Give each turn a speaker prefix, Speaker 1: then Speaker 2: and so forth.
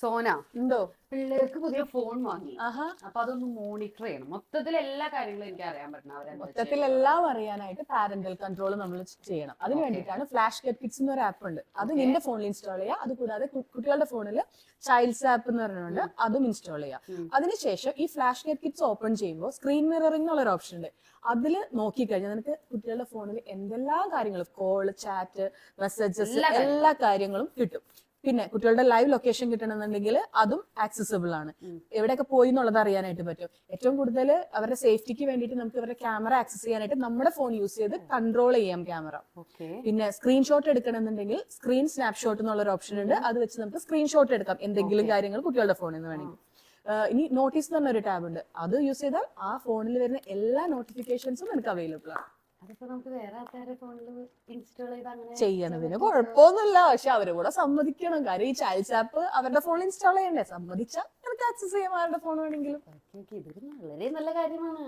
Speaker 1: സോന
Speaker 2: എന്തോ?
Speaker 1: പിള്ളേർക്ക് പുതിയ ഫോൺ വാങ്ങി. അപ്പൊ അതൊന്ന് മോണിറ്റർ ചെയ്യണം. മൊത്തത്തിൽ എല്ലാ കാര്യങ്ങളും എനിക്ക് അറിയാൻ പറ്റണം
Speaker 2: മൊത്തത്തിൽ എല്ലാം അറിയാനായിട്ട് പാരന്റൽ കൺട്രോൾ നമ്മൾ ചെയ്യണം. അതിന് വേണ്ടിയിട്ടാണ് ഫ്ലാഷ് ഗെറ്റ് കിഡ്സ് എന്ന് ഒരു ആപ്പ് ഉണ്ട്. അത് നിന്റെ ഫോണിൽ ഇൻസ്റ്റാൾ ചെയ്യുക അത് കൂടാതെ കുട്ടികളുടെ ഫോണിൽ ചൈൽഡ്സ് ആപ്പ് എന്ന് പറഞ്ഞുകൊണ്ട് അതും ഇൻസ്റ്റാൾ. ചെയ്യുക അതിനുശേഷം ഈ ഫ്ലാഷ് ഗെറ്റ് കിഡ്സ് ഓപ്പൺ ചെയ്യുമ്പോൾ സ്ക്രീൻ മിററിംഗ് എന്നുള്ള ഒരു ഓപ്ഷൻ ഉണ്ട്. അതിൽ നോക്കിക്കഴിഞ്ഞാൽ നിനക്ക് കുട്ടികളുടെ ഫോണിൽ എന്തെല്ലാം കാര്യങ്ങളും കോൾ ചാറ്റ് മെസ്സേജസ്
Speaker 1: എല്ലാ കാര്യങ്ങളും
Speaker 2: കിട്ടും. പിന്നെ കുട്ടികളുടെ ലൈവ് ലൊക്കേഷൻ കിട്ടണമെന്നുണ്ടെങ്കിൽ അതും ആക്സസിബിൾ ആണ്. എവിടെയൊക്കെ പോയി എന്നുള്ളത് അറിയാനായിട്ട് പറ്റും. ഏറ്റവും കൂടുതൽ അവരുടെ സേഫ്റ്റിക്ക് വേണ്ടിയിട്ട് നമുക്ക് ഇവരുടെ ക്യാമറ ആക്സസ് ചെയ്യാനായിട്ട് നമ്മുടെ ഫോൺ യൂസ് ചെയ്ത് കൺട്രോൾ ചെയ്യാം ക്യാമറ. പിന്നെ സ്ക്രീൻഷോട്ട് എടുക്കണമെന്നുണ്ടെങ്കിൽ സ്ക്രീൻ സ്നാപ്ഷോട്ട് എന്നുള്ള ഒരു ഓപ്ഷൻ ഉണ്ട് അത് വെച്ച് നമുക്ക് സ്ക്രീൻഷോട്ട് എടുക്കാം എന്തെങ്കിലും കാര്യങ്ങൾ കുട്ടികളുടെ ഫോണിൽ നിന്ന് വേണമെങ്കിൽ. ഇനി നോട്ടീസ് എന്ന് പറഞ്ഞ ഒരു ടാബ് ഉണ്ട്. അത് യൂസ് ചെയ്താൽ ആ ഫോണിൽ വരുന്ന എല്ലാ നോട്ടിഫിക്കേഷൻസും നമുക്ക് അവൈലബിൾ ആണ്.
Speaker 1: അതിപ്പോ നമുക്ക് വേറെ ഫോണിൽ ഇൻസ്റ്റാൾ ചെയ്ത് അങ്ങനെ
Speaker 2: ചെയ്യണതിന് കുഴപ്പമൊന്നുമില്ല. പക്ഷെ അവർ കൂടെ സമ്മതിക്കണം. കാര്യം ഈ ചാൽസ് ആപ്പ് അവരുടെ ഫോണിൽ ഇൻസ്റ്റാൾ ചെയ്യണ്ടേ? സമ്മതിച്ചാൽ നമുക്ക് ആക്സസ് ചെയ്യാം അവരുടെ ഫോൺ വേണമെങ്കിലും.
Speaker 1: ഓക്കേ. ഇതൊരു വളരെ നല്ല കാര്യമാണ്.